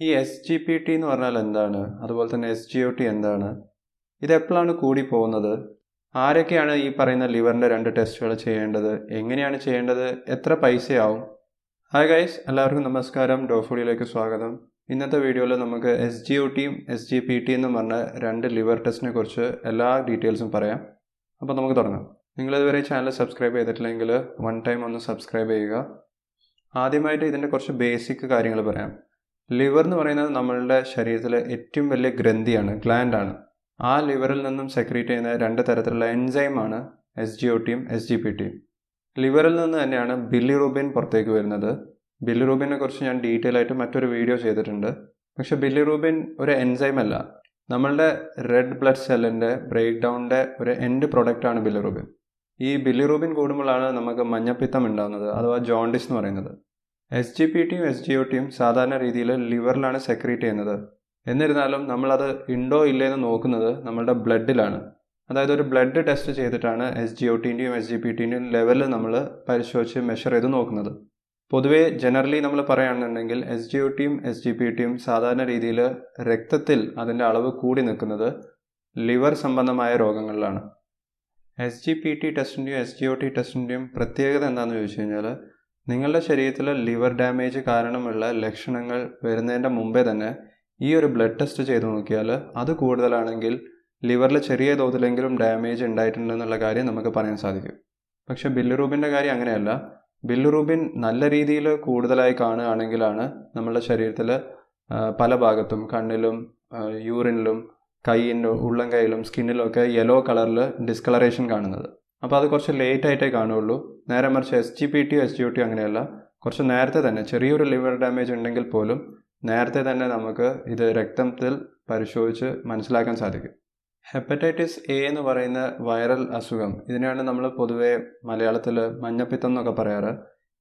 ഈ S G P T എന്ന് പറഞ്ഞാൽ എന്താണ്? അതുപോലെ തന്നെ എസ് ജി ഒ ടി എന്താണ്? ഇതെപ്പോഴാണ് കൂടി പോകുന്നത്? ആരൊക്കെയാണ് ഈ പറയുന്ന ലിവറിന്റെ രണ്ട് ടെസ്റ്റുകൾ ചെയ്യേണ്ടത്? എങ്ങനെയാണ് ചെയ്യേണ്ടത്? എത്ര പൈസയാവും? ഹായ് ഗൈസ് എല്ലാവർക്കും നമസ്കാരം. ഡോഫുഡിയിലേക്ക് സ്വാഗതം. ഇന്നത്തെ വീഡിയോയിൽ നമുക്ക് എസ് ജി ഒ ടിയും എസ് ജി പി ടി എന്നും പറഞ്ഞ രണ്ട് ലിവർ ടെസ്റ്റിനെ കുറിച്ച് എല്ലാ ഡീറ്റെയിൽസും പറയാം. അപ്പോൾ നമുക്ക് തുടങ്ങാം. നിങ്ങളിതുവരെ ചാനൽ സബ്സ്ക്രൈബ് ചെയ്തിട്ടില്ലെങ്കിൽ വൺ ടൈം ഒന്ന് സബ്സ്ക്രൈബ് ചെയ്യുക. ആദ്യമായിട്ട് ഇതിന്റെ കുറച്ച് ബേസിക് കാര്യങ്ങൾ പറയാം. ലിവർ എന്ന് പറയുന്നത് നമ്മളുടെ ശരീരത്തിലെ ഏറ്റവും വലിയ ഗ്രന്ഥിയാണ് ഗ്ലാൻഡാണ് ആ ലിവറിൽ നിന്നും സെക്രീറ്റ് ചെയ്യുന്ന രണ്ട് തരത്തിലുള്ള എൻസൈമാണ് എസ് ജി ഒ ടിയും എസ് ജി പി ടിയും ലിവറിൽ നിന്ന് തന്നെയാണ് ബില്ലിറൂബിൻ പുറത്തേക്ക് വരുന്നത്. ബില്ലിറൂബിനെ കുറിച്ച് ഞാൻ ഡീറ്റെയിൽ ആയിട്ട് മറ്റൊരു വീഡിയോ ചെയ്തിട്ടുണ്ട്. പക്ഷേ ബില്ലിറൂബിൻ ഒരു എൻസൈം അല്ല. നമ്മളുടെ റെഡ് ബ്ലഡ് സെല്ലിന്റെ ബ്രേക്ക് ഡൗണിന്റെ ഒരു എൻഡ് പ്രൊഡക്റ്റാണ് ബില്ലിറൂബിൻ ഈ ബില്ലിറൂബിൻ കൂടുമ്പോഴാണ് നമുക്ക് മഞ്ഞപ്പിത്തം ഉണ്ടാകുന്നത് അഥവാ ജോണ്ടിസ് എന്ന് പറയുന്നത്. എസ് ജി പി ടിയും എസ് ജി ഒ ടിയും സാധാരണ രീതിയിൽ ലിവറിലാണ് സെക്രീറ്റ് ചെയ്യുന്നത്. എന്നിരുന്നാലും നമ്മളത് ഉണ്ടോ ഇല്ലേ എന്ന് നോക്കുന്നത് നമ്മളുടെ ബ്ലഡിലാണ്. അതായത് ഒരു ബ്ലഡ് ടെസ്റ്റ് ചെയ്തിട്ടാണ് എസ് ജി ഒ ടിന്റെയും എസ് ജി പി ടിന്റെയും ലെവൽ നമ്മൾ പരിശോധിച്ച് മെഷർ ചെയ്ത് നോക്കുന്നത്. പൊതുവേ ജനറലി നമ്മൾ പറയുകയാണെന്നുണ്ടെങ്കിൽ എസ് ജി ഒ ടിയും എസ് ജി പി ടിയും സാധാരണ രീതിയിൽ രക്തത്തിൽ അതിന്റെ അളവ് കൂടി നിൽക്കുന്നത് ലിവർ സംബന്ധമായ രോഗങ്ങളിലാണ്. എസ് ജി പി ടി ടെസ്റ്റിന്റെയും എസ് ജി ഒ ടി ടെസ്റ്റിന്റെയും പ്രത്യേകത എന്താണെന്ന് ചോദിച്ചു കഴിഞ്ഞാൽ നിങ്ങളുടെ ശരീരത്തിൽ ലിവർ ഡാമേജ് കാരണമുള്ള ലക്ഷണങ്ങൾ വരുന്നതിന്റെ മുമ്പേ തന്നെ ഈ ഒരു ബ്ലഡ് ടെസ്റ്റ് ചെയ്ത് നോക്കിയാൽ അത് കൂടുതലാണെങ്കിൽ ലിവറിൽ ചെറിയ തോതിലെങ്കിലും ഡാമേജ് ഉണ്ടായിട്ടുണ്ടെന്നുള്ള കാര്യം നമുക്ക് പറയാൻ സാധിക്കും. പക്ഷേ ബില്ലുറൂബിന്റെ കാര്യം അങ്ങനെയല്ല. ബില്ലുറൂബിൻ നല്ല രീതിയിൽ കൂടുതലായി കാണുകയാണെങ്കിലാണ് നമ്മുടെ ശരീരത്തിൽ പല ഭാഗത്തും കണ്ണിലും യൂറിനിലും കൈയിന്റെ ഉള്ളം കൈയിലും സ്കിന്നിലും ഒക്കെ യെല്ലോ കളറിൽ ഡിസ്കളറേഷൻ കാണുന്നത്. അപ്പോൾ അത് കുറച്ച് ലേറ്റ് ആയിട്ടേ കാണുള്ളൂ. നേരെ മറിച്ച് S G P T S G T അങ്ങനെയല്ല. കുറച്ച് നേരത്തെ തന്നെ ചെറിയൊരു ലിവർ ഡാമേജ് ഉണ്ടെങ്കിൽ പോലും നേരത്തെ തന്നെ നമുക്ക് ഇത് രക്തത്തിൽ പരിശോധിച്ച് മനസ്സിലാക്കാൻ സാധിക്കും. ഹെപ്പറ്റൈറ്റിസ് എ എന്ന് പറയുന്ന വൈറൽ അസുഖം ഇതിനെയാണ് നമ്മൾ പൊതുവേ മലയാളത്തിൽ മഞ്ഞപ്പിത്തം എന്നൊക്കെ പറയാറ്.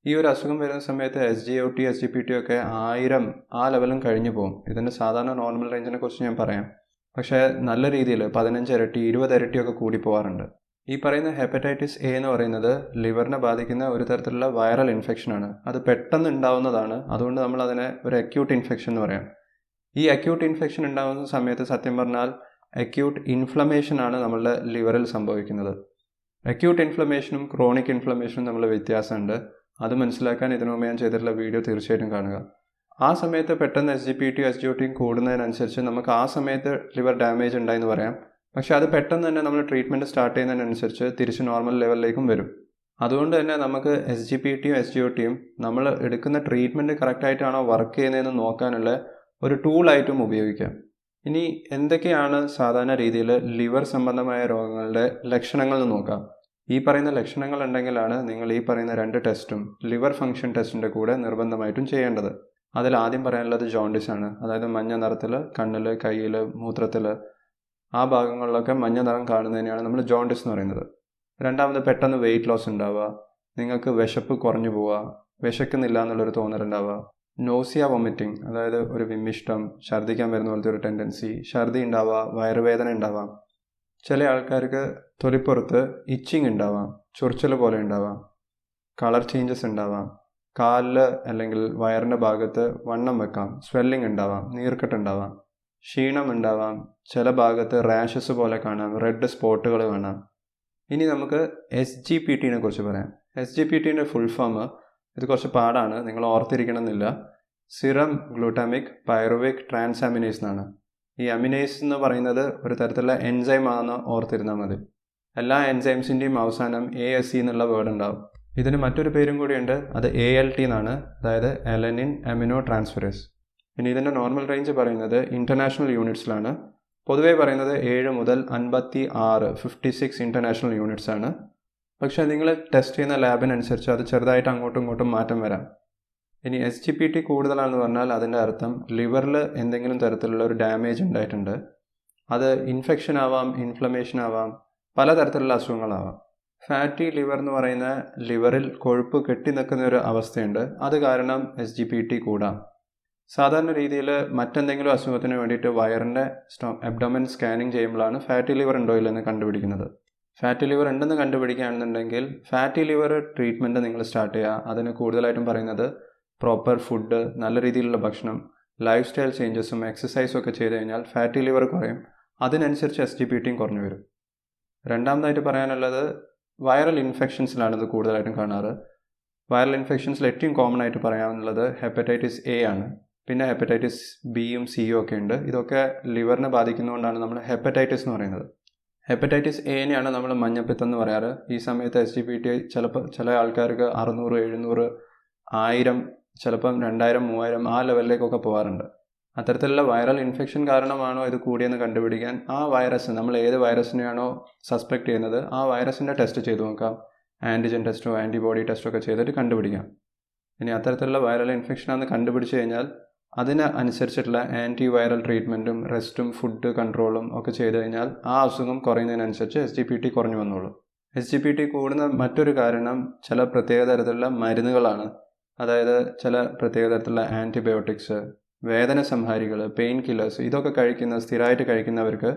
ഈ ഒരു അസുഖം വരുന്ന സമയത്ത് S G O T S G P T ഒക്കെ ആയിരം ആ ലെവലും കഴിഞ്ഞു പോകും. ഇതിന്റെ സാധാരണ നോർമൽ റേഞ്ചിനെ കുറിച്ച് ഞാൻ പറയാം. പക്ഷേ നല്ല രീതിയിൽ പതിനഞ്ച് ഇരട്ടി ഇരുപത് ഇരട്ടിയൊക്കെ കൂടി പോകാറുണ്ട് ഈ പറയുന്ന ഹെപ്പറ്റൈറ്റിസ് എ എന്ന് പറയുന്നത് ലിവറിനെ ബാധിക്കുന്ന ഒരു തരത്തിലുള്ള വൈറൽ ഇൻഫെക്ഷനാണ് അത് പെട്ടെന്ന് ഉണ്ടാവുന്നതാണ്. അതുകൊണ്ട് നമ്മൾ അതിനെ ഒരു അക്യൂട്ട് ഇൻഫെക്ഷൻ എന്ന് പറയാം. ഈ അക്യൂട്ട് ഇൻഫെക്ഷൻ ഉണ്ടാകുന്ന സമയത്ത് സത്യം പറഞ്ഞാൽ അക്യൂട്ട് ഇൻഫ്ലമേഷൻ ആണ് നമ്മളുടെ ലിവറിൽ സംഭവിക്കുന്നത്. അക്യൂട്ട് ഇൻഫ്ലമേഷനും ക്രോണിക് ഇൻഫ്ലമേഷനും തമ്മിൽ വ്യത്യാസമുണ്ട്. അത് മനസ്സിലാക്കാൻ ഇതിനു മുമ്പ് ഞാൻ ചെയ്തിട്ടുള്ള വീഡിയോ തീർച്ചയായിട്ടും കാണുക. ആ സമയത്ത് പെട്ടെന്ന് S G P T S G O ടിയും കൂടുന്നതിനനുസരിച്ച് നമുക്ക് ആ സമയത്ത് ലിവർ ഡാമേജ് ഉണ്ടായെന്ന് പറയാം. പക്ഷെ അത് പെട്ടെന്ന് തന്നെ നമ്മൾ ട്രീറ്റ്മെന്റ് സ്റ്റാർട്ട് ചെയ്യുന്നതിനനുസരിച്ച് തിരിച്ച് നോർമൽ ലെവലിലേക്കും വരും. അതുകൊണ്ട് തന്നെ നമുക്ക് എസ് ജി പി ടിയും എസ് ജി ഒ ടിയും നമ്മൾ എടുക്കുന്ന ട്രീറ്റ്മെന്റ് കറക്റ്റായിട്ടാണോ വർക്ക് ചെയ്യുന്നതെന്ന് നോക്കാനുള്ള ഒരു ടൂളായിട്ടും ഉപയോഗിക്കാം. ഇനി എന്തൊക്കെയാണ് സാധാരണ രീതിയിൽ ലിവർ സംബന്ധമായ രോഗങ്ങളുടെ ലക്ഷണങ്ങൾ എന്ന് നോക്കാം. ഈ പറയുന്ന ലക്ഷണങ്ങൾ ഉണ്ടെങ്കിലാണ് നിങ്ങൾ ഈ പറയുന്ന രണ്ട് ടെസ്റ്റും ലിവർ ഫംഗ്ഷൻ ടെസ്റ്റിന്റെ കൂടെ നിർബന്ധമായിട്ടും ചെയ്യേണ്ടത്. അതിൽ ആദ്യം പറയാനുള്ളത് ജോണ്ടിസ് ആണ്. അതായത് മഞ്ഞ നിറത്തിൽ കണ്ണിൽ കയ്യിൽ മൂത്രത്തിൽ ആ ഭാഗങ്ങളിലൊക്കെ മഞ്ഞ നിറം കാണുന്നതിനെയാണ് നമ്മൾ ജോണ്ടിസ് എന്ന് പറയുന്നത്. രണ്ടാമത് പെട്ടെന്ന് വെയിറ്റ് ലോസ് ഉണ്ടാവുക നിങ്ങൾക്ക് വിശപ്പ് കുറഞ്ഞു പോവുക വിശക്കുന്നില്ല എന്നുള്ളൊരു തോന്നലുണ്ടാവുക നോസിയ വൊമിറ്റിംഗ് അതായത് ഒരു വിമ്മിഷ്ടം ഛർദ്ദിക്കാൻ വരുന്ന പോലത്തെ ഒരു ടെൻഡൻസി ഛർദി ഉണ്ടാവുക വയറുവേദന ഉണ്ടാവാം ചില ആൾക്കാർക്ക് തൊലിപ്പുറത്ത് ഇച്ചിങ് ഉണ്ടാവാം ചൊറിച്ചൽ പോലെ ഉണ്ടാവാം കളർ ചേഞ്ചസ് ഉണ്ടാവാം കാലിൽ അല്ലെങ്കിൽ വയറിന്റെ ഭാഗത്ത് വണ്ണം വെക്കാം സ്വെല്ലിംഗ് ഉണ്ടാവാം നീർക്കെട്ട് ഉണ്ടാവാം ക്ഷീണം ഉണ്ടാവാം ചില ഭാഗത്ത് റാഷസ് പോലെ കാണാം. റെഡ് സ്പോട്ടുകൾ കാണാം. ഇനി നമുക്ക് എസ് ജി പി ടീനെ കുറിച്ച് പറയാം. എസ് ജി പി ടീന്റെ ഫുൾ ഫോം ഇത് കുറച്ച് പാടാണ്. നിങ്ങൾ ഓർത്തിരിക്കണമെന്നില്ല. സിറം ഗ്ലൂട്ടാമിക് പൈറുവിക് ട്രാൻസാമിനേസ് എന്നാണ്. ഈ അമിനേസ് എന്ന് പറയുന്നത് ഒരു തരത്തിലുള്ള എൻസൈം ആണെന്ന് ഓർത്തിരുന്നാൽ മതി. എല്ലാ എൻസൈംസിന്റെയും അവസാനം എ എസ് സി എന്നുള്ള വേർഡ് ഉണ്ടാവും. ഇതിന് മറ്റൊരു പേരും കൂടിയുണ്ട്. അത് എ എൽ ടി എന്നാണ്. അതായത് എലനിൻ അമിനോ ട്രാൻസ്ഫറേസ് ഇനി ഇതിന്റെ നോർമൽ റേഞ്ച് പറയുന്നത് ഇന്റർനാഷണൽ യൂണിറ്റ്സിലാണ് പൊതുവേ പറയുന്നത് ഏഴ് മുതൽ അൻപത്തി ആറ് ഫിഫ്റ്റി സിക്സ് ഇന്റർനാഷണൽ യൂണിറ്റ്സ് ആണ്. പക്ഷേ നിങ്ങൾ ടെസ്റ്റ് ചെയ്യുന്ന ലാബിനനുസരിച്ച് അത് ചെറുതായിട്ട് അങ്ങോട്ടും ഇങ്ങോട്ടും മാറ്റം വരാം. ഇനി എസ് ജി പി ടി കൂടുതലാണെന്ന് പറഞ്ഞാൽ അതിന്റെ അർത്ഥം ലിവറിൽ എന്തെങ്കിലും തരത്തിലുള്ള ഒരു ഡാമേജ് ഉണ്ടായിട്ടുണ്ട്. അത് ഇൻഫെക്ഷൻ ആവാം ഇൻഫ്ലമേഷൻ ആവാം പലതരത്തിലുള്ള അസുഖങ്ങളാവാം. ഫാറ്റി ലിവർ എന്ന് പറയുന്ന ലിവറിൽ കൊഴുപ്പ് കെട്ടി നിൽക്കുന്ന ഒരു അവസ്ഥയുണ്ട്. അത് കാരണം എസ് ജി പി ടി കൂടാം. സാധാരണ രീതിയിൽ മറ്റെന്തെങ്കിലും അസുഖത്തിന് വേണ്ടിയിട്ട് വയറിന്റെ സ്റ്റോ അബ്ഡോമൻ സ്കാനിങ് ചെയ്യുമ്പോഴാണ് ഫാറ്റി ലിവർ ഉണ്ടോ ഇല്ലെന്ന് കണ്ടുപിടിക്കുന്നത്. ഫാറ്റി ലിവർ ഉണ്ടെന്ന് കണ്ടുപിടിക്കുകയാണെന്നുണ്ടെങ്കിൽ ഫാറ്റി ലിവർ ട്രീറ്റ്മെന്റ് നിങ്ങൾ സ്റ്റാർട്ട് ചെയ്യുക. അതിന് കൂടുതലായിട്ടും പറയുന്നത് പ്രോപ്പർ ഫുഡ് നല്ല രീതിയിലുള്ള ഭക്ഷണം ലൈഫ് സ്റ്റൈൽ ചേഞ്ചസും എക്സസൈസും ഒക്കെ ചെയ്ത് കഴിഞ്ഞാൽ ഫാറ്റി ലിവർ കുറയും. അതിനനുസരിച്ച് എസ് ജി പി ടിയും കുറഞ്ഞു വരും. രണ്ടാമതായിട്ട് പറയാനുള്ളത് വൈറൽ ഇൻഫെക്ഷൻസിലാണ് ഇത് കൂടുതലായിട്ടും കാണാറ്. വൈറൽ ഇൻഫെക്ഷൻസിൽ ഏറ്റവും കോമൺ ആയിട്ട് പറയാനുള്ളത് ഹെപ്പറ്റൈറ്റിസ് എ ആണ്. പിന്നെ ഹെപ്പറ്റൈറ്റിസ് ബിയും സിയും ഒക്കെ ഉണ്ട്. ഇതൊക്കെ ലിവറിനെ ബാധിക്കുന്നതുകൊണ്ടാണ് നമ്മൾ ഹെപ്പറ്റൈറ്റിസ് എന്ന് പറയുന്നത്. ഹെപ്പറ്റൈറ്റിസ് എനെയാണ് നമ്മൾ മഞ്ഞപ്പിത്തം എന്ന് പറയാറ്. ഈ സമയത്ത് എസ് ജി പി ടി ചിലപ്പോൾ ചില ആൾക്കാർക്ക് അറുന്നൂറ് എഴുന്നൂറ് ആയിരം ചിലപ്പം രണ്ടായിരം മൂവായിരം ആ ലെവലിലേക്കൊക്കെ പോകാറുണ്ട് അത്തരത്തിലുള്ള വൈറൽ ഇൻഫെക്ഷൻ കാരണമാണോ ഇത് കൂടിയെന്ന് കണ്ടുപിടിക്കാൻ ആ വൈറസ് നമ്മൾ ഏത് വൈറസിനെയാണോ സസ്പെക്ട് ചെയ്യുന്നത് ആ വൈറസിന്റെ ടെസ്റ്റ് ചെയ്ത് നോക്കാം. ആന്റിജൻ ടെസ്റ്റോ ആന്റിബോഡി ടെസ്റ്റോ ഒക്കെ ചെയ്തിട്ട് കണ്ടുപിടിക്കാം. ഇനി അത്തരത്തിലുള്ള വൈറൽ ഇൻഫെക്ഷനാണെന്ന് കണ്ടുപിടിച്ച് കഴിഞ്ഞാൽ അതിന് അനുസരിച്ചിട്ടുള്ള ആന്റി വൈറൽ ട്രീറ്റ്മെന്റും റെസ്റ്റും ഫുഡ് കൺട്രോളും ഒക്കെ ചെയ്ത് കഴിഞ്ഞാൽ ആ അസുഖം കുറയുന്നതിനനുസരിച്ച് എസ് ജി പി ടി കുറഞ്ഞു വന്നോളൂ. എസ് ജി പി ടി കൂടുന്ന മറ്റൊരു കാരണം ചില പ്രത്യേക തരത്തിലുള്ള മരുന്നുകളാണ്. അതായത് ചില പ്രത്യേക തരത്തിലുള്ള ആന്റിബയോട്ടിക്സ് വേദന സംഹാരികൾ പെയിൻ കില്ലേഴ്സ് ഇതൊക്കെ കഴിക്കുന്ന സ്ഥിരമായിട്ട് കഴിക്കുന്നവർക്ക്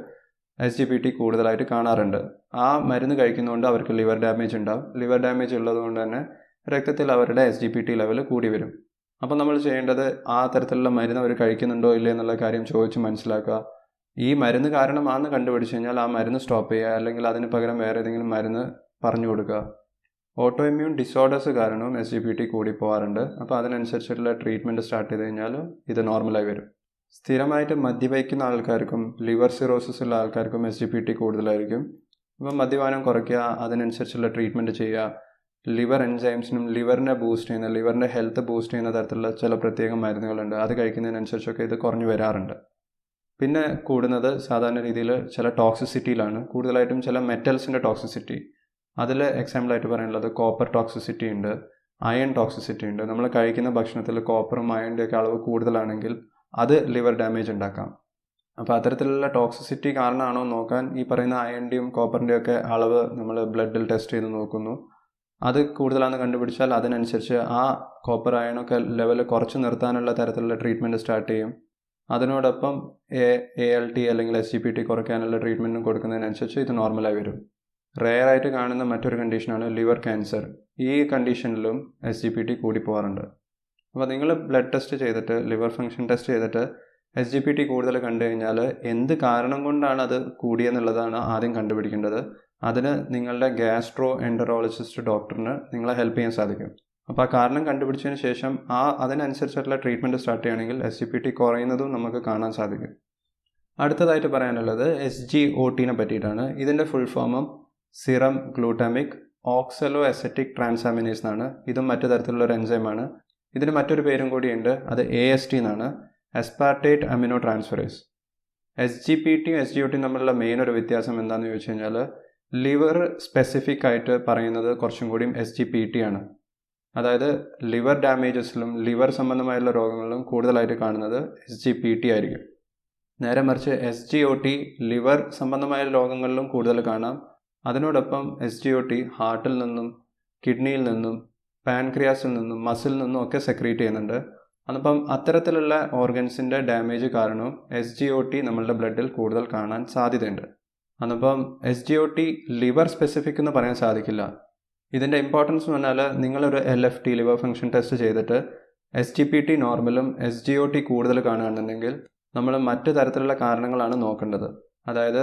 എസ് ജി പി ടി കൂടുതലായിട്ട് കാണാറുണ്ട്. ആ മരുന്ന് കഴിക്കുന്നതുകൊണ്ട് അവർക്ക് ലിവർ ഡാമേജ് ഉണ്ടാവും. ലിവർ ഡാമേജ് ഉള്ളതുകൊണ്ട് തന്നെ രക്തത്തിൽ അവരുടെ S G P T level കൂടി വരും. അപ്പോൾ നമ്മൾ ചെയ്യേണ്ടത് ആ തരത്തിലുള്ള മരുന്ന് അവർ കഴിക്കുന്നുണ്ടോ ഇല്ലേ എന്നുള്ള കാര്യം ചോദിച്ച് മനസ്സിലാക്കുക. ഈ മരുന്ന് കാരണമാണെന്ന് കണ്ടുപിടിച്ച് കഴിഞ്ഞാൽ ആ മരുന്ന് സ്റ്റോപ്പ് ചെയ്യുക. അല്ലെങ്കിൽ അതിന് പകരം വേറെ ഏതെങ്കിലും മരുന്ന് പറഞ്ഞു കൊടുക്കുക. ഓട്ടോ ഇമ്മ്യൂൺ ഡിസോർഡേഴ്സ് കാരണവും എസ് ജി പി ടി കൂടി പോകാറുണ്ട് അപ്പോൾ അതിനനുസരിച്ചുള്ള ട്രീറ്റ്മെന്റ് സ്റ്റാർട്ട് ചെയ്ത് കഴിഞ്ഞാൽ ഇത് നോർമലായി വരും. സ്ഥിരമായിട്ട് മദ്യപിക്കുന്ന ആൾക്കാർക്കും ലിവർ സിറോസിസ് ഉള്ള ആൾക്കാർക്കും എസ് ജി പി ടി കൂടുതലായിരിക്കും. അപ്പം മദ്യപാനം കുറയ്ക്കുക അതിനനുസരിച്ചുള്ള ട്രീറ്റ്മെന്റ് ചെയ്യുക. ലിവർ എൻസൈംസിനും ലിവറിനെ ബൂസ്റ്റ് ചെയ്യുന്ന ലിവറിന്റെ ഹെൽത്ത് ബൂസ്റ്റ് ചെയ്യുന്ന തരത്തിലുള്ള ചില പ്രത്യേക മരുന്നുകളുണ്ട്. അത് കഴിക്കുന്നതിനനുസരിച്ചൊക്കെ ഇത് കുറഞ്ഞു വരാറുണ്ട്. പിന്നെ കൂടുന്നത് സാധാരണ രീതിയിൽ ചില ടോക്സിസിറ്റിയിലാണ് കൂടുതലായിട്ടും ചില മെറ്റൽസിന്റെ ടോക്സിസിറ്റി അതിൽ എക്സാമ്പിളായിട്ട് പറയാനുള്ളത് കോപ്പർ ടോക്സിസിറ്റി ഉണ്ട് അയൺ ടോക്സിസിറ്റി ഉണ്ട്. നമ്മൾ കഴിക്കുന്ന ഭക്ഷണത്തിൽ കോപ്പറും അയണിന്റെ ഒക്കെ അളവ് കൂടുതലാണെങ്കിൽ അത് ലിവർ ഡാമേജ് ഉണ്ടാക്കാം. അപ്പോൾ അത്തരത്തിലുള്ള ടോക്സിസിറ്റി കാരണമാണോ നോക്കാൻ ഈ പറയുന്ന അയണിന്റെയും കോപ്പറിന്റെയും ഒക്കെ അളവ് നമ്മൾ ബ്ലഡിൽ ടെസ്റ്റ് ചെയ്ത് നോക്കുന്നു. അത് കൂടുതലാണ് കണ്ടുപിടിച്ചാൽ അതിനനുസരിച്ച് ആ കോപ്പർ അയണൊക്കെ ലെവൽ കുറച്ച് നിർത്താനുള്ള തരത്തിലുള്ള ട്രീറ്റ്മെന്റ് സ്റ്റാർട്ട് ചെയ്യും. അതിനോടൊപ്പം എ എ എൽ ടി അല്ലെങ്കിൽ എസ് ജി പി ടി കുറയ്ക്കാനുള്ള ട്രീറ്റ്മെന്റും കൊടുക്കുന്നതിനനുസരിച്ച് ഇത് നോർമലായി വരും. റെയർ ആയിട്ട് കാണുന്ന മറ്റൊരു കണ്ടീഷനാണ് ലിവർ ക്യാൻസർ ഈ കണ്ടീഷനിലും എസ് ജി പി ടി കൂടി പോകാറുണ്ട് അപ്പോൾ നിങ്ങൾ ബ്ലഡ് ടെസ്റ്റ് ചെയ്തിട്ട് ലിവർ ഫങ്ഷൻ ടെസ്റ്റ് ചെയ്തിട്ട് എസ് ജി പി ടി കൂടുതൽ കണ്ടു കഴിഞ്ഞാൽ എന്ത് കാരണം കൊണ്ടാണ് അത് കൂടിയെന്നുള്ളതാണ് ആദ്യം കണ്ടുപിടിക്കേണ്ടത്. അതിന് നിങ്ങളുടെ ഗ്യാസ്ട്രോ എൻഡറോളജിസ്റ്റ് ഡോക്ടറിന് നിങ്ങളെ ഹെൽപ്പ് ചെയ്യാൻ സാധിക്കും. അപ്പോൾ ആ കാരണം കണ്ടുപിടിച്ചതിന് ശേഷം ആ അതിനനുസരിച്ചിട്ടുള്ള ട്രീറ്റ്മെന്റ് സ്റ്റാർട്ട് ചെയ്യുകയാണെങ്കിൽ എസ് ജി പി ടി കുറയുന്നതും നമുക്ക് കാണാൻ സാധിക്കും. അടുത്തതായിട്ട് പറയാനുള്ളത് എസ് ജി ഒ ടിനെ പറ്റിയിട്ടാണ്. ഇതിന്റെ ഫുൾ ഫോമും serum glutamic oxaloacetic transaminase എന്നാണ്. ഇതും മറ്റു തരത്തിലുള്ള ഒരു എൻസൈമാണ് ഇതിന് മറ്റൊരു പേരും കൂടിയുണ്ട് അത് എ എസ് ടി എന്നാണ്. Aspartate amino transferase S G P ടിയും എസ് ജി ഒ ടിയും തമ്മിലുള്ള മെയിൻ ഒരു വ്യത്യാസം എന്താണെന്ന് ചോദിച്ചു കഴിഞ്ഞാൽ ലിവർ സ്പെസിഫിക് ആയിട്ട് പറയുന്നത് കുറച്ചും കൂടിയും എസ് ജി പി ടി ആണ്. അതായത് ലിവർ ഡാമേജസിലും ലിവർ സംബന്ധമായുള്ള രോഗങ്ങളിലും കൂടുതലായിട്ട് കാണുന്നത് എസ് ജി പി ടി ആയിരിക്കും. നേരെ മറിച്ച് S G O T liver സംബന്ധമായ രോഗങ്ങളിലും കൂടുതൽ കാണാം. അതിനോടൊപ്പം എസ് ജി ഒ ടി ഹാർട്ടിൽ നിന്നും കിഡ്നിയിൽ നിന്നും പാൻക്രിയാസിൽ നിന്നും മസിൽ നിന്നും ഒക്കെ സെക്രീറ്റ് ചെയ്യുന്നുണ്ട്. അപ്പം അത്തരത്തിലുള്ള ഓർഗൻസിന്റെ ഡാമേജ് കാരണവും എസ് ജി ഒ ടി നമ്മളുടെ ബ്ലഡിൽ കൂടുതൽ കാണാൻ സാധ്യതയുണ്ട്. അന്നപ്പം S G O T liver specific എന്ന് പറയാൻ സാധിക്കില്ല. ഇതിന്റെ ഇമ്പോർട്ടൻസ് എന്ന് പറഞ്ഞാൽ നിങ്ങളൊരു L F T liver function test ചെയ്തിട്ട് എസ് ജി പി ടി നോർമലും എസ് ജി ഒ ടി കൂടുതൽ കാണുകയാണെന്നുണ്ടെങ്കിൽ നമ്മൾ മറ്റു തരത്തിലുള്ള കാരണങ്ങളാണ് നോക്കേണ്ടത്. അതായത്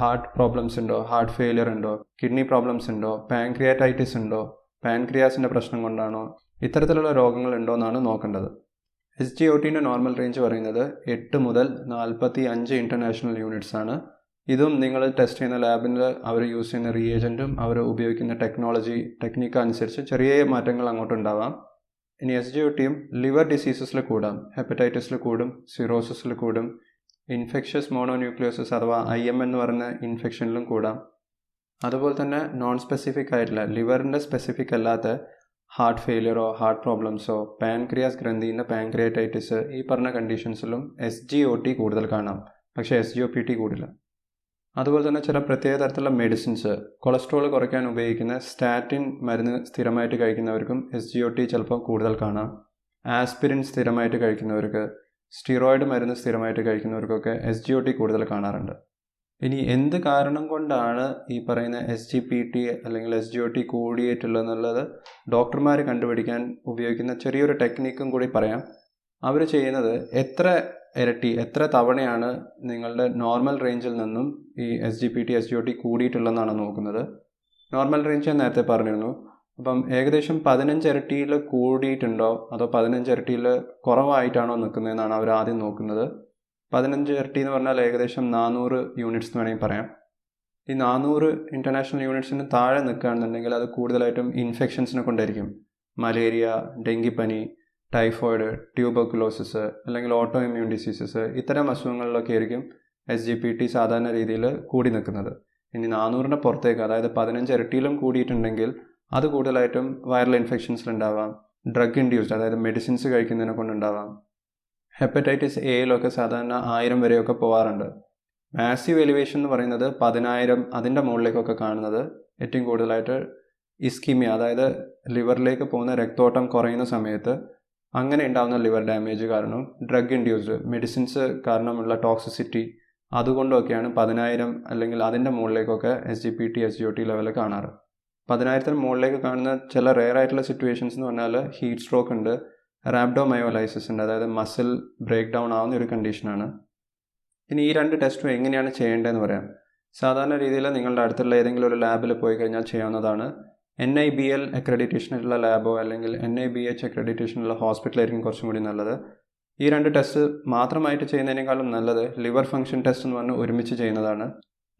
ഹാർട്ട് പ്രോബ്ലംസ് ഉണ്ടോ ഹാർട്ട് ഫെയിലിയർ ഉണ്ടോ കിഡ്നി പ്രോബ്ലംസ് ഉണ്ടോ പാൻക്രിയാറ്റൈറ്റിസ് ഉണ്ടോ പാൻക്രിയാസിന്റെ പ്രശ്നം കൊണ്ടാണോ ഇത്തരത്തിലുള്ള രോഗങ്ങൾ ഉണ്ടോ എന്നാണ് നോക്കേണ്ടത് എസ് ജി ഒ ടിന്റെ നോർമൽ റേഞ്ച് പറയുന്നത് എട്ട് മുതൽ നാൽപ്പത്തി അഞ്ച് ഇന്റർനാഷണൽ യൂണിറ്റ്സ് ആണ്. ഇതും നിങ്ങൾ ടെസ്റ്റ് ചെയ്യുന്ന ലാബിൽ അവർ യൂസ് ചെയ്യുന്ന റിയേജന്റും അവർ ഉപയോഗിക്കുന്ന ടെക്നോളജി ടെക്നിക്ക് അനുസരിച്ച് ചെറിയ മാറ്റങ്ങൾ അങ്ങോട്ടുണ്ടാവാം. ഇനി എസ് ജി ഒ ടിയും ലിവർ ഡിസീസസിൽ കൂടാം ഹെപ്പറ്റൈറ്റിസിൽ കൂടും സിറോസിസിൽ കൂടും ഇൻഫെക്ഷ്യസ് മോണോന്യൂക്ലിയോസിസ് അഥവാ ഐ എം എന്ന് പറയുന്ന ഇൻഫെക്ഷനിലും കൂടാം. അതുപോലെ തന്നെ നോൺ സ്പെസിഫിക് ആയിട്ടുള്ള ലിവറിന്റെ സ്പെസിഫിക് അല്ലാത്ത ഹാർട്ട് ഫെയിലിയറോ ഹാർട്ട് പ്രോബ്ലംസോ പാൻക്രിയാസ് ഗ്രന്ഥിന്റെ പാൻക്രിയാറ്റൈറ്റിസ് ഈ പറഞ്ഞ കണ്ടീഷൻസിലും എസ് ജി ഒ ടി കൂടുതൽ കാണാം. പക്ഷേ S G O P T കൂടില്ല. അതുപോലെ തന്നെ ചില പ്രത്യേക തരത്തിലുള്ള മെഡിസിൻസ് കൊളസ്ട്രോൾ കുറയ്ക്കാൻ ഉപയോഗിക്കുന്ന സ്റ്റാറ്റിൻ മരുന്ന് സ്ഥിരമായിട്ട് കഴിക്കുന്നവർക്കും എസ് ജി ഒ ടി ചിലപ്പോൾ കൂടുതൽ കാണാം. ആസ്പിരിൻ സ്ഥിരമായിട്ട് കഴിക്കുന്നവർക്ക് സ്റ്റിറോയിഡ് മരുന്ന് സ്ഥിരമായിട്ട് കഴിക്കുന്നവർക്കൊക്കെ എസ് ജി ഒ ടി കൂടുതൽ കാണാറുണ്ട്. ഇനി എന്ത് കാരണം കൊണ്ടാണ് ഈ പറയുന്ന എസ് ജി പി ടി അല്ലെങ്കിൽ എസ് ജി ഒ ടി കൂടിയിട്ടുള്ളതെന്നുള്ളത് ഡോക്ടർമാർ കണ്ടുപിടിക്കാൻ ഉപയോഗിക്കുന്ന ചെറിയൊരു ടെക്നിക്കും കൂടി പറയാം. അവർ ചെയ്യുന്നത് എത്ര ഇരട്ടി എത്ര തവണയാണ് നിങ്ങളുടെ നോർമൽ റേഞ്ചിൽ നിന്നും ഈ S G P T S G O T കൂടിയിട്ടുള്ളതെന്നാണ് നോക്കുന്നത്. നോർമൽ റേഞ്ച് ഞാൻ നേരത്തെ പറഞ്ഞിരുന്നു. അപ്പം ഏകദേശം പതിനഞ്ച് ഇരട്ടിയിൽ കൂടിയിട്ടുണ്ടോ? അതോ പതിനഞ്ച് ഇരട്ടിയിൽ കുറവായിട്ടാണോ നിൽക്കുന്നതെന്നാണ് അവർ ആദ്യം നോക്കുന്നത്. പതിനഞ്ച് ഇരട്ടി എന്ന് പറഞ്ഞാൽ ഏകദേശം നാനൂറ് യൂണിറ്റ്സ് എന്ന് വേണമെങ്കിൽ പറയാം. ഈ നാനൂറ് ഇന്റർനാഷണൽ യൂണിറ്റ്സിന് താഴെ നിൽക്കുകയാണെന്നുണ്ടെങ്കിൽ അത് കൂടുതലായിട്ടും ഇൻഫെക്ഷൻസിനെ കൊണ്ടായിരിക്കും. മലേറിയ ഡെങ്കിപ്പനി ടൈഫോയിഡ് ട്യൂബർക്കുലോസിസ് അല്ലെങ്കിൽ ഓട്ടോ ഇമ്മ്യൂൺ ഡിസീസസ് ഇത്തരം അസുഖങ്ങളിലൊക്കെ ആയിരിക്കും എസ് ജി പി ടി സാധാരണ രീതിയിൽ കൂടി നിൽക്കുന്നത്. ഇനി നാനൂറിന്റെ പുറത്തേക്ക് അതായത് പതിനഞ്ച് ഇരട്ടിയിലും കൂടിയിട്ടുണ്ടെങ്കിൽ അത് കൂടുതലായിട്ടും വൈറൽ ഇൻഫെക്ഷൻസിലുണ്ടാവാം ഡ്രഗ് ഇൻഡ്യൂസ്ഡ് അതായത് മെഡിസിൻസ് കഴിക്കുന്നതിനെ കൊണ്ടുണ്ടാവാം. ഹെപ്പറ്റൈറ്റിസ് എയിലൊക്കെ സാധാരണ ആയിരം വരെയൊക്കെ പോകാറുണ്ട് മാസീവ് എലിവേഷൻ എന്ന് പറയുന്നത് പതിനായിരം അതിന്റെ മുകളിലേക്കൊക്കെ കാണുന്നത് ഏറ്റവും കൂടുതലായിട്ട് ഇസ്കിമിയ അതായത് ലിവറിലേക്ക് പോകുന്ന രക്തോട്ടം കുറയുന്ന സമയത്ത് അങ്ങനെ ഉണ്ടാകുന്ന ലിവർ ഡാമേജ് കാരണം ഡ്രഗ് ഇൻഡ്യൂസ്ഡ് മെഡിസിൻസ് കാരണമുള്ള ടോക്സിസിറ്റി അതുകൊണ്ടൊക്കെയാണ് പതിനായിരം അല്ലെങ്കിൽ അതിന്റെ മുകളിലേക്കൊക്കെ S G P T S G O T level കാണാറ്. പതിനായിരത്തിന് മുകളിലേക്ക് കാണുന്ന ചില റെയർ ആയിട്ടുള്ള സിറ്റുവേഷൻസ് എന്ന് പറഞ്ഞാൽ ഹീറ്റ് സ്ട്രോക്ക് ഉണ്ട്. റാബ്ഡോമയോലൈസിസ് ഉണ്ട്. അതായത് മസിൽ ബ്രേക്ക് ഡൗൺ ആവുന്ന ഒരു കണ്ടീഷനാണ് ഇനി ഈ രണ്ട് ടെസ്റ്റും എങ്ങനെയാണ് ചെയ്യേണ്ടതെന്ന് പറയാം. സാധാരണ രീതിയിൽ നിങ്ങളുടെ അടുത്തുള്ള ഏതെങ്കിലും ഒരു ലാബിൽ പോയി കഴിഞ്ഞാൽ ചെയ്യാവുന്നതാണ്. എൻ ഐ ബി എൽ അക്രഡിറ്റേഷനുള്ള ലാബോ അല്ലെങ്കിൽ എൻ ഐ ബി എച്ച് അക്രഡിറ്റേഷനുള്ള ഹോസ്പിറ്റലായിരിക്കും കുറച്ചും കൂടി നല്ലത്. ഈ രണ്ട് ടെസ്റ്റ് മാത്രമായിട്ട് ചെയ്യുന്നതിനേക്കാളും നല്ലത് ലിവർ ഫംഗ്ഷൻ ടെസ്റ്റ് എന്ന് പറഞ്ഞ് ഒരുമിച്ച് ചെയ്യുന്നതാണ്.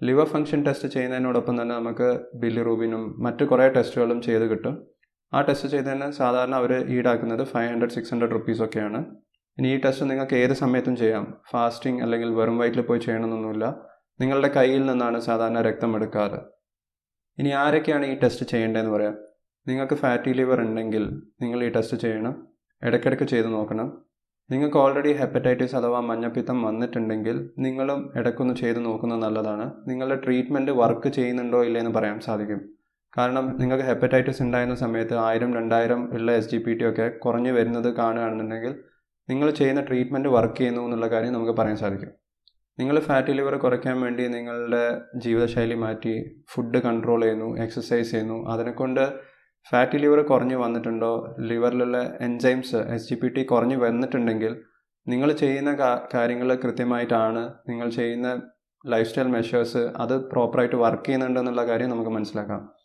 ലിവർ ഫംഗ്ഷൻ ടെസ്റ്റ് ചെയ്യുന്നതിനോടൊപ്പം തന്നെ നമുക്ക് ബില്ലിറൂബിനും മറ്റ് കുറേ ടെസ്റ്റുകളും ചെയ്ത് കിട്ടും. ആ ടെസ്റ്റ് ചെയ്തതിന് സാധാരണ അവർ ഈടാക്കുന്നത് ഫൈവ് ഹൺഡ്രഡ് സിക്സ് ഹൺഡ്രഡ് റുപ്പീസൊക്കെയാണ് ഇനി ഈ ടെസ്റ്റ് നിങ്ങൾക്ക് ഏത് സമയത്തും ചെയ്യാം. ഫാസ്റ്റിംഗ് അല്ലെങ്കിൽ വെറും വയറ്റിൽ പോയി ചെയ്യണമെന്നൊന്നുമില്ല. നിങ്ങളുടെ കയ്യിൽ നിന്നാണ് സാധാരണ രക്തം എടുക്കാറ്. ഇനി ആരൊക്കെയാണ് ഈ ടെസ്റ്റ് ചെയ്യേണ്ടതെന്ന് പറയാം. നിങ്ങൾക്ക് ഫാറ്റി ലിവർ ഉണ്ടെങ്കിൽ നിങ്ങൾ ഈ ടെസ്റ്റ് ചെയ്യണം. ഇടയ്ക്കിടയ്ക്ക് ചെയ്ത് നോക്കണം. നിങ്ങൾക്ക് ഓൾറെഡി ഹെപ്പറ്റൈറ്റിസ് അഥവാ മഞ്ഞപ്പിത്തം വന്നിട്ടുണ്ടെങ്കിൽ നിങ്ങളും ഇടയ്ക്കൊന്ന് ചെയ്ത് നോക്കുന്നത് നല്ലതാണ്. നിങ്ങളുടെ ട്രീറ്റ്മെന്റ് വർക്ക് ചെയ്യുന്നുണ്ടോ ഇല്ലയെന്ന് പറയാൻ സാധിക്കും. കാരണം നിങ്ങൾക്ക് ഹെപ്പറ്റൈറ്റിസ് ഉണ്ടായിരുന്ന സമയത്ത് ആയിരം രണ്ടായിരം ഉള്ള എസ് ജി പി ടി ഒക്കെ കുറഞ്ഞു വരുന്നത് കാണുകയാണെന്നുണ്ടെങ്കിൽ നിങ്ങൾ ചെയ്യുന്ന ട്രീറ്റ്മെന്റ് വർക്ക് ചെയ്യുന്നു എന്നുള്ള കാര്യം നമുക്ക് പറയാൻ സാധിക്കും. നിങ്ങൾ ഫാറ്റി ലിവർ കുറയ്ക്കാൻ വേണ്ടി നിങ്ങളുടെ ജീവിതശൈലി മാറ്റി ഫുഡ് കൺട്രോൾ ചെയ്യുന്നു എക്സസൈസ് ചെയ്യുന്നു. അതിനെക്കൊണ്ട് ഫാറ്റി ലിവർ കുറഞ്ഞു വന്നിട്ടുണ്ടോ ലിവറിലുള്ള enzymes S G P T കുറഞ്ഞു വന്നിട്ടുണ്ടെങ്കിൽ നിങ്ങൾ ചെയ്യുന്ന കാര്യങ്ങൾ കൃത്യമായിട്ടാണ് നിങ്ങൾ ചെയ്യുന്ന ലൈഫ് സ്റ്റൈൽ മെഷേഴ്സ് അത് പ്രോപ്പറായിട്ട് വർക്ക് ചെയ്യുന്നുണ്ടെന്നുള്ള കാര്യം നമുക്ക് മനസ്സിലാക്കാം.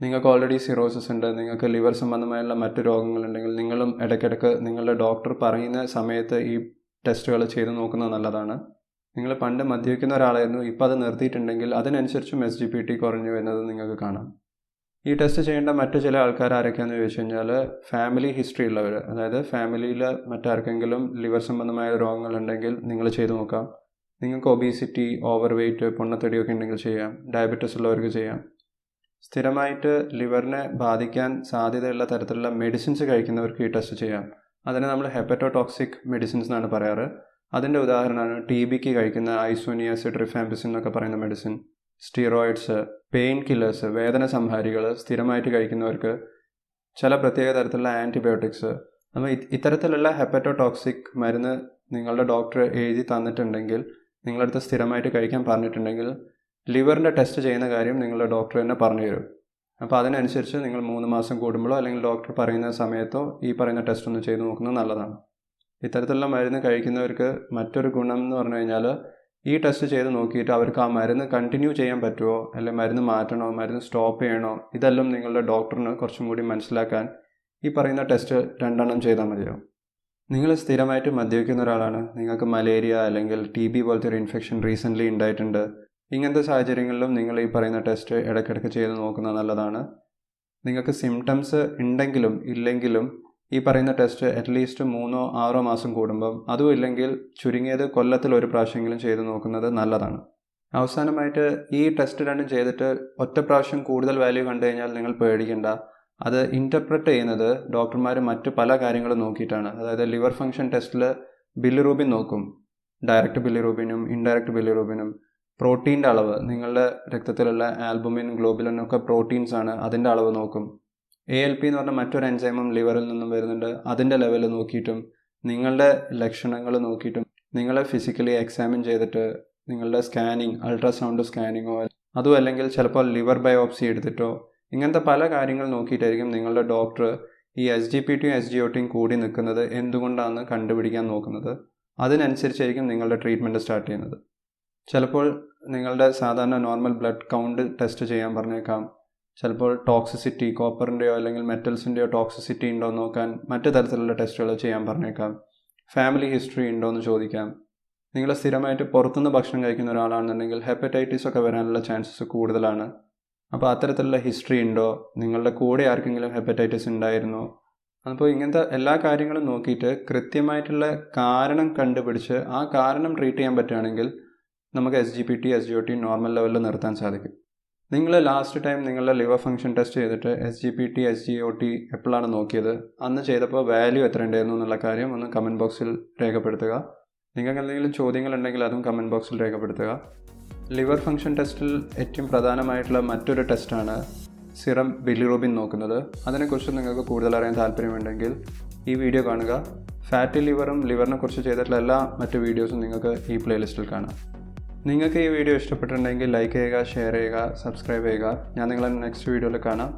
നിങ്ങൾക്ക് ഓൾറെഡി സിറോസിസ് ഉണ്ട് നിങ്ങൾക്ക് ലിവർ സംബന്ധമായുള്ള മറ്റു രോഗങ്ങളുണ്ടെങ്കിൽ നിങ്ങളും ഇടയ്ക്കിടയ്ക്ക് നിങ്ങളുടെ ഡോക്ടർ പറയുന്ന സമയത്ത് ഈ ടെസ്റ്റുകൾ ചെയ്തു നോക്കുന്നത് നല്ലതാണ്. നിങ്ങൾ പണ്ട് മദ്യപിക്കുന്ന ഒരാളായിരുന്നു ഇപ്പോൾ അത് നിർത്തിയിട്ടുണ്ടെങ്കിൽ അതിനനുസരിച്ചും എസ് ജി പി ടി കുറഞ്ഞു വരുന്നത് നിങ്ങൾക്ക് കാണാം. ഈ ടെസ്റ്റ് ചെയ്യേണ്ട മറ്റു ചില ആൾക്കാർ ആരൊക്കെയാണെന്ന് ചോദിച്ചു കഴിഞ്ഞാൽ ഫാമിലി ഹിസ്റ്ററി ഉള്ളവർ അതായത് ഫാമിലിയിൽ മറ്റാർക്കെങ്കിലും ലിവർ സംബന്ധമായ രോഗങ്ങളുണ്ടെങ്കിൽ നിങ്ങൾ ചെയ്തു നോക്കാം. നിങ്ങൾക്ക് ഒബീസിറ്റി ഓവർ വെയ്റ്റ് പൊണ്ണത്തടിയൊക്കെ ഉണ്ടെങ്കിൽ ചെയ്യാം. ഡയബറ്റിസ് ഉള്ളവർക്ക് ചെയ്യാം. സ്ഥിരമായിട്ട് ലിവറിനെ ബാധിക്കാൻ സാധ്യതയുള്ള തരത്തിലുള്ള മെഡിസിൻസ് കഴിക്കുന്നവർക്ക് ഈ ടെസ്റ്റ് ചെയ്യാം. അതിനെ നമ്മൾ ഹെപ്പറ്റോടോക്സിക് മെഡിസിൻസ് എന്നാണ് പറയാറ്. അതിന്റെ ഉദാഹരണമാണ് ടി ബിക്ക് കഴിക്കുന്ന ഐസോനിയാസിഡ് ട്രിഫാംബിസിൻ എന്നൊക്കെ പറയുന്ന മെഡിസിൻ. സ്റ്റീറോയിഡ്സ് പെയിൻ കില്ലേഴ്സ് വേദന സംഹാരികൾ സ്ഥിരമായിട്ട് കഴിക്കുന്നവർക്ക് ചില പ്രത്യേക തരത്തിലുള്ള ആന്റിബയോട്ടിക്സ് അപ്പോൾ ഇത്തരത്തിലുള്ള ഹെപ്പറ്റോടോക്സിക് മരുന്ന് നിങ്ങളുടെ ഡോക്ടർ എഴുതി തന്നിട്ടുണ്ടെങ്കിൽ നിങ്ങളടുത്ത് സ്ഥിരമായിട്ട് കഴിക്കാൻ പറഞ്ഞിട്ടുണ്ടെങ്കിൽ ലിവറിന്റെ ടെസ്റ്റ് ചെയ്യുന്ന കാര്യം നിങ്ങളുടെ ഡോക്ടർ തന്നെ പറഞ്ഞു തരും. അപ്പോൾ അതിനനുസരിച്ച് നിങ്ങൾ മൂന്ന് മാസം കൂടുമ്പോഴോ അല്ലെങ്കിൽ ഡോക്ടർ പറയുന്ന സമയത്തോ ഈ പറയുന്ന ടെസ്റ്റ് ഒന്ന് ചെയ്ത് നോക്കുന്നത് നല്ലതാണ്. ഇത്തരത്തിലുള്ള മരുന്ന് കഴിക്കുന്നവർക്ക് മറ്റൊരു ഗുണം എന്ന് പറഞ്ഞു കഴിഞ്ഞാൽ ഈ ടെസ്റ്റ് ചെയ്ത് നോക്കിയിട്ട് അവർക്ക് ആ മരുന്ന് കണ്ടിന്യൂ ചെയ്യാൻ പറ്റുമോ? അല്ലെങ്കിൽ മരുന്ന് മാറ്റണോ? മരുന്ന് സ്റ്റോപ്പ് ചെയ്യണോ? ഇതെല്ലാം നിങ്ങളുടെ ഡോക്ടറിന് കുറച്ചും കൂടി മനസ്സിലാക്കാൻ ഈ പറയുന്ന ടെസ്റ്റ് രണ്ടെണ്ണം ചെയ്താൽ മതിയാവും നിങ്ങൾ സ്ഥിരമായിട്ട് മദ്യപിക്കുന്ന ഒരാളാണ്. നിങ്ങൾക്ക് മലേറിയ അല്ലെങ്കിൽ ടി ബി പോലത്തെ ഒരു ഇൻഫെക്ഷൻ റീസെന്റ്ലി ഉണ്ടായിട്ടുണ്ട്. ഇങ്ങനത്തെ സാഹചര്യങ്ങളിലും നിങ്ങൾ ഈ പറയുന്ന ടെസ്റ്റ് ഇടയ്ക്കിടയ്ക്ക് ചെയ്ത് നോക്കുന്നത് നല്ലതാണ്. നിങ്ങൾക്ക് സിംറ്റംസ് ഉണ്ടെങ്കിലും ഇല്ലെങ്കിലും ഈ പറയുന്ന ടെസ്റ്റ് അറ്റ്ലീസ്റ്റ് മൂന്നോ ആറോ മാസം കൂടുമ്പം അതും ഇല്ലെങ്കിൽ ചുരുങ്ങിയത് കൊല്ലത്തിൽ ഒരു പ്രാവശ്യമെങ്കിലും ചെയ്ത് നോക്കുന്നത് നല്ലതാണ്. അവസാനമായിട്ട് ഈ ടെസ്റ്റ് രണ്ടും ചെയ്തിട്ട് ഒറ്റ പ്രാവശ്യം കൂടുതൽ വാല്യൂ കണ്ടു കഴിഞ്ഞാൽ നിങ്ങൾ പേടിക്കേണ്ട. അത് ഇന്റർപ്രറ്റ് ചെയ്യുന്നത് ഡോക്ടർമാർ മറ്റു പല കാര്യങ്ങളും നോക്കിയിട്ടാണ്. അതായത് ലിവർ ഫങ്ഷൻ ടെസ്റ്റിൽ ബില്ലിറൂബിൻ നോക്കും. ഡയറക്റ്റ് ബില്ലിറൂബിനും ഇൻഡയറക്റ്റ് ബില്ലിറൂബിനും പ്രോട്ടീന്റെ അളവ്. നിങ്ങളുടെ രക്തത്തിലുള്ള ആൽബുമിൻ ഗ്ലോബുലിൻ ഒക്കെ പ്രോട്ടീൻസ് ആണ്. അതിന്റെ അളവ് നോക്കും. എ എൽ പി എന്ന് പറഞ്ഞ മറ്റൊരു എൻസൈമും ലിവറിൽ നിന്നും വരുന്നുണ്ട്. അതിന്റെ ലെവൽ നോക്കിയിട്ടും നിങ്ങളുടെ ലക്ഷണങ്ങൾ നോക്കിയിട്ടും നിങ്ങളെ ഫിസിക്കലി എക്സാമിൻ ചെയ്തിട്ട് നിങ്ങളുടെ സ്കാനിങ് അൾട്രാസൗണ്ട് സ്കാനിങ്ങോ അതും അല്ലെങ്കിൽ ചിലപ്പോൾ ലിവർ ബയോപ്സി എടുത്തിട്ടോ ഇങ്ങനത്തെ പല കാര്യങ്ങൾ നോക്കിയിട്ടായിരിക്കും നിങ്ങളുടെ ഡോക്ടർ ഈ എസ് ജി പി ടിയും എസ് ജി ഒ ടിയും കൂടി നിൽക്കുന്നത് എന്തുകൊണ്ടാണെന്ന് കണ്ടുപിടിക്കാൻ നോക്കുന്നത്. അതിനനുസരിച്ചായിരിക്കും നിങ്ങളുടെ ട്രീറ്റ്മെന്റ് സ്റ്റാർട്ട് ചെയ്യുന്നത്. ചിലപ്പോൾ നിങ്ങളുടെ സാധാരണ നോർമൽ ബ്ലഡ് കൗണ്ട് ടെസ്റ്റ് ചെയ്യാൻ പറഞ്ഞേക്കാം. ചിലപ്പോൾ ടോക്സിസിറ്റി കോപ്പറിന്റെയോ അല്ലെങ്കിൽ മെറ്റൽസിന്റെയോ ടോക്സിസിറ്റി ഉണ്ടോ എന്ന് നോക്കാൻ മറ്റു തരത്തിലുള്ള ടെസ്റ്റുകൾ ചെയ്യാൻ പറഞ്ഞേക്കാം. ഫാമിലി ഹിസ്റ്ററി ഉണ്ടോ എന്ന് ചോദിക്കാം. നിങ്ങൾ സ്ഥിരമായിട്ട് പുറത്തുനിന്ന് ഭക്ഷണം കഴിക്കുന്ന ഒരാളാണെന്നുണ്ടെങ്കിൽ ഹെപ്പറ്റൈറ്റിസ് ഒക്കെ വരാനുള്ള ചാൻസസ് കൂടുതലാണ്. അപ്പോൾ അത്തരത്തിലുള്ള ഹിസ്റ്ററി ഉണ്ടോ? നിങ്ങളുടെ കൂടെ ആർക്കെങ്കിലും ഹെപ്പറ്റൈറ്റിസ് ഉണ്ടായിരുന്നോ? അപ്പോൾ ഇങ്ങനത്തെ എല്ലാ കാര്യങ്ങളും നോക്കിയിട്ട് കൃത്യമായിട്ടുള്ള കാരണം കണ്ടുപിടിച്ച് ആ കാരണം ട്രീറ്റ് ചെയ്യാൻ പറ്റുകയാണെങ്കിൽ നമുക്ക് S G P T S G O T normal ലെവലിൽ നിർത്താൻ സാധിക്കും. നിങ്ങൾ ലാസ്റ്റ് ടൈം നിങ്ങളുടെ ലിവർ ഫംഗ്ഷൻ ടെസ്റ്റ് ചെയ്തിട്ട് S G P T S G O T എപ്പോഴാണ് നോക്കിയത്? അന്ന് ചെയ്തപ്പോൾ വാല്യൂ എത്ര ഉണ്ടായിരുന്നു എന്നുള്ള കാര്യം ഒന്ന് കമന്റ് ബോക്സിൽ രേഖപ്പെടുത്തുക. നിങ്ങൾക്ക് എന്തെങ്കിലും ചോദ്യങ്ങളുണ്ടെങ്കിൽ അതും കമന്റ് ബോക്സിൽ രേഖപ്പെടുത്തുക. ലിവർ ഫംഗ്ഷൻ ടെസ്റ്റിൽ ഏറ്റവും പ്രധാനമായിട്ടുള്ള മറ്റൊരു ടെസ്റ്റാണ് സിറം ബിലിറോബിൻ നോക്കുന്നത്. അതിനെക്കുറിച്ച് നിങ്ങൾക്ക് കൂടുതൽ അറിയാൻ താല്പര്യമുണ്ടെങ്കിൽ ഈ വീഡിയോ കാണുക. ഫാറ്റി ലിവറും ലിവറിനെ കുറിച്ച് ചെയ്തിട്ടുള്ള എല്ലാ മറ്റ് വീഡിയോസും നിങ്ങൾക്ക് ഈ പ്ലേലിസ്റ്റിൽ കാണാം. നിങ്ങൾക്ക് ഈ വീഡിയോ ഇഷ്ടപ്പെട്ടിട്ടുണ്ടെങ്കിൽ ലൈക്ക് ചെയ്യുക ഷെയർ ചെയ്യുക സബ്സ്ക്രൈബ് ചെയ്യുക. ഞാൻ നിങ്ങളെ നെക്സ്റ്റ് വീഡിയോയിൽ കാണാം.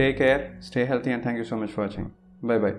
Take care stay healthy and thank you so much for watching bye bye